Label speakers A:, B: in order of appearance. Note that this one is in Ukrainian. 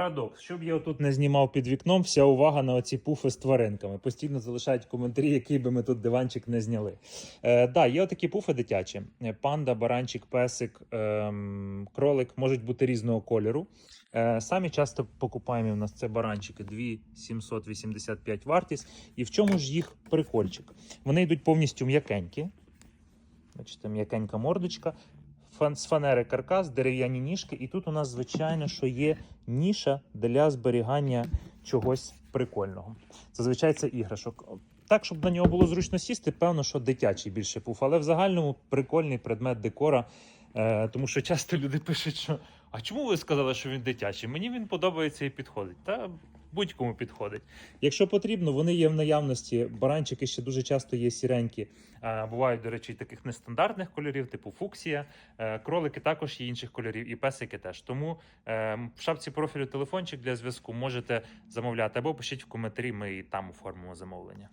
A: Парадокс, щоб я тут не знімав під вікном, вся увага на оці пуфи з тваринками. Постійно залишають коментарі, який би ми тут диванчик не зняли. Е, да, є отакі пуфи дитячі: Е, панда, баранчик, песик, ем, кролик можуть бути різного кольору. Е, самі часто покупаємо у нас це баранчики 2785 вартість. І в чому ж їх прикольчик? Вони йдуть повністю м'якенькі. Бачите, м'якенька мордочка. З фанери каркас, дерев'яні ніжки, і тут у нас, звичайно, що є ніша для зберігання чогось прикольного. Зазвичай це іграшок. Так, щоб на нього було зручно сісти, певно, що дитячий більше пуф, але в загальному прикольний предмет декора. Е, тому що часто люди пишуть, що а чому ви сказали, що він дитячий? Мені він подобається і підходить. Та будь-кому підходить. Якщо потрібно, вони є в наявності. Баранчики ще дуже часто є сіренькі. Бувають, до речі, таких нестандартних кольорів, типу фуксія. Е, кролики також є інших кольорів, і песики теж. Тому е, в шапці профілю телефончик для зв'язку можете замовляти або пишіть в коментарі, ми і там оформимо замовлення.